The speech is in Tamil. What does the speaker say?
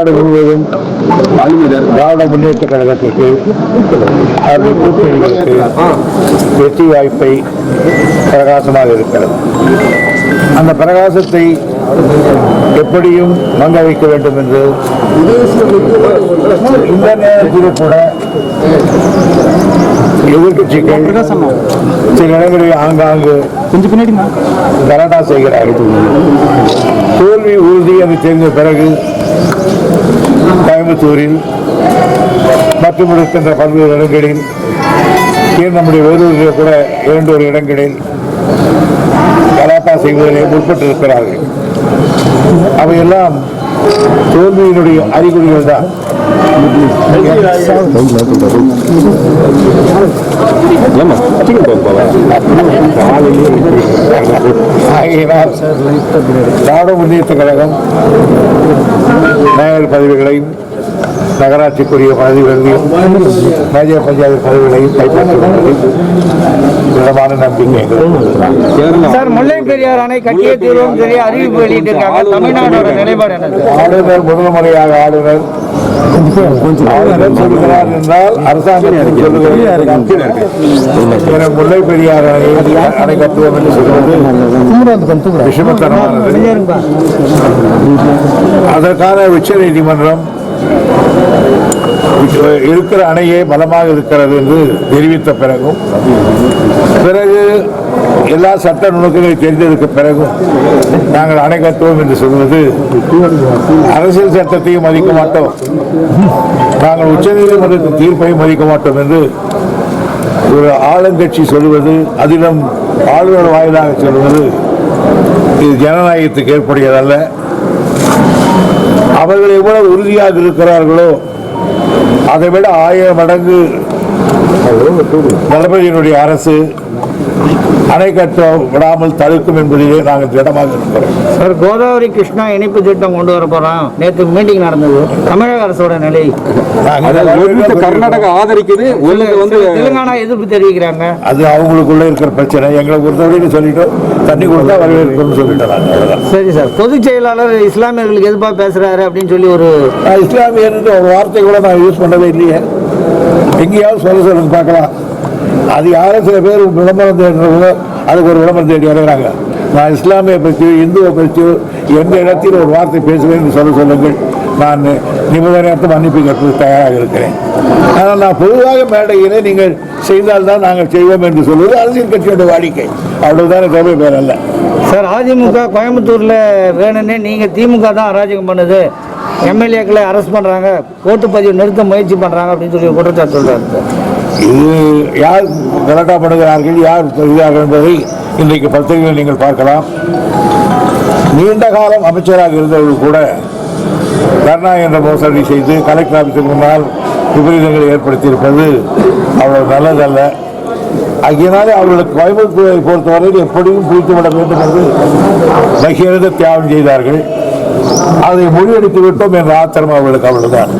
நாடு முழுவதும் திராவிட முன்னேற்ற கழகத்திற்கு அவருடைய கூட்டணிகளுக்கு வெற்றி வாய்ப்பை பிரகாசமாக இருக்கிறது. அந்த பிரகாசத்தை எப்படியும் மங்க வைக்க வேண்டும் என்று இந்த நேரத்தில் கூட எதிர்கட்சிகள் சில இடங்களில் ஆங்காங்கு கொஞ்சம் பின்னாடி கலாட்டா செய்கிறார்கள். தோல்வி உறுதி என்று தெரிந்த பிறகு கோயம்புத்தூரில் மற்றும் இருக்கின்ற பல்வேறு இடங்களில் ஏன் நம்முடைய வேலூரில் கூட இரண்டு ஒரு இடங்களில் கலாட்டா செய்வதிலே முற்பட்டிருக்கிறார்கள். அவையெல்லாம் தோல்வியினுடைய அறிகுறிகள் தான். ஆகையினால் திராவிட முன்னேற்ற கழகம் மேயர் பதவிகளையும் நகராட்சிக்குரிய பதவிகளையும் மேஜர் பஞ்சாயத்து பதவிகளையும் கைப்பற்றுவதில் திடமான நம்பிக்கை சார் முல்லை பெரியார் அணை கட்டிய தீர்வும் சரி அறிவிப்பு வெளியிட்டிருக்காங்க. தமிழ்நாடோட நிலைப்பாடு ஆளுநர் முதல் முறையாக ஆளுநர் ஆளுநர் சொல்கிறார் என்றால் அரசாங்கம் சொல்லுகிறது முல்லை பெரியார் அணை கட்டுவோம் என்று சொல்வது விஷமத்தனமானது. அதற்கான உச்ச நீதிமன்றம் இருக்கிற அணையே பலமாக இருக்கிறது என்று தெரிவித்த பிறகும் பிறகு எல்லா சட்ட நுணுக்கங்களை தெரிந்ததற்கு பிறகும் நாங்கள் அணை கட்டுவோம் என்று சொல்வது அரசியல் சட்டத்தையும் மதிக்க மாட்டோம். நாங்கள் உச்சநீதிமன்றத்தின் தீர்ப்பையும் மதிக்க மாட்டோம் என்று ஒரு ஆளுங்கட்சி சொல்வது அதிலும் ஆளுநர் வாயிலாக சொல்வது இது ஜனநாயகத்துக்கு ஏற்புடையதல்ல. அவர்கள் எவ்வளவு உறுதியாக இருக்கிறார்களோ அதை விட ஆயிரம் மடங்கு தளபதியினுடைய அரசு அணை கட்ட விடாமல் தடுக்கும் என்பதிலே நாங்கள் திடமாக இருக்கிறோம். சார் கோதாவரி கிருஷ்ணா இணைப்பு திட்டம் கொண்டு வர போறோம். நேற்று மீட்டிங் நடந்தது. தமிழக அரசோட நிலை. கர்நாடகா ஆதரிக்குது. வந்து தெலுங்கானா எதிர்ப்பு தெரிவிக்கிறாங்க. அது அவங்களுக்குள்ள இருக்கிற பிரச்சனை. எங்களை பொறுத்தவரைக்கும் சொல்லிட்டோம். தண்ணி கொடுத்தா நாங்கள். அவ்வளவுதான். சரி சார். பொதுச் செயலாளர் இஸ்லாமியர்களுக்கு எதிர்ப்பா பேசுறாரு அப்படின்னு சொல்லி ஒரு நான் இஸ்லாமியர்ன்ற ஒரு வார்த்தை கூட நான் யூஸ் பண்ணவே இல்லையே. எங்கேயாவது சொல்ல சொல்லுங்க பார்க்கலாம். அது யாரும் சில பேர் விளம்பரம் தேடுறவங்க அதுக்கு ஒரு விளம்பரம் தேடி வருகிறாங்க. நான் இஸ்லாமிய பற்றியோ இந்துவை பற்றியோ எந்த இடத்தில் ஒரு வார்த்தை பேசுவேன் என்று சொல்ல சொல்லுங்கள். நான் நிபந்தனையற்ற மன்னிப்பு கேட்பதற்கு தயாராக இருக்கிறேன். ஆனால் நான் பொதுவாக மேடையிலே நீங்கள் செய்தால்தான் நாங்கள் செய்வோம் என்று சொல்வது அரசியல் கட்சியோட வாடிக்கை. அவ்வளவுதானே தவிர பேர் அல்ல. சார் அதிமுக கோயம்புத்தூரில் வேணும்னே நீங்கள் திமுக தான் அராஜகம் பண்ணுது. எம்எல்ஏக்களை அரெஸ்ட் பண்றாங்க. ஓட்டுப்பதிவு நிறுத்த முயற்சி பண்ணுறாங்க அப்படின்னு சொல்லி குற்றச்சாட்டு சொல்றாரு இது யார் கலாட்டா யார் செய்கிறார்கள் என்பதை இன்றைக்கு பத்திரிகையில் நீங்கள் பார்க்கலாம். நீண்ட காலம் அமைச்சராக இருந்தவர்கள் கூட கருணா என்ற மோசடி செய்து கலெக்டர் ஆஃபீஸுக்கு முன்னால் விபரீதங்களை ஏற்படுத்தியிருப்பது அவ்வளவு நல்லதல்ல. ஆகையினாலே அவர்களுக்கு கோயம்புத்தூரை பொறுத்தவரையில் எப்படியும் பிடித்துவிட வேண்டும் என்று பகிரத தியாகம் செய்தார்கள். அதை முறியடித்து விட்டோம் என்ற ஆத்திரம் அவர்களுக்கு அவ்வளவுதான்.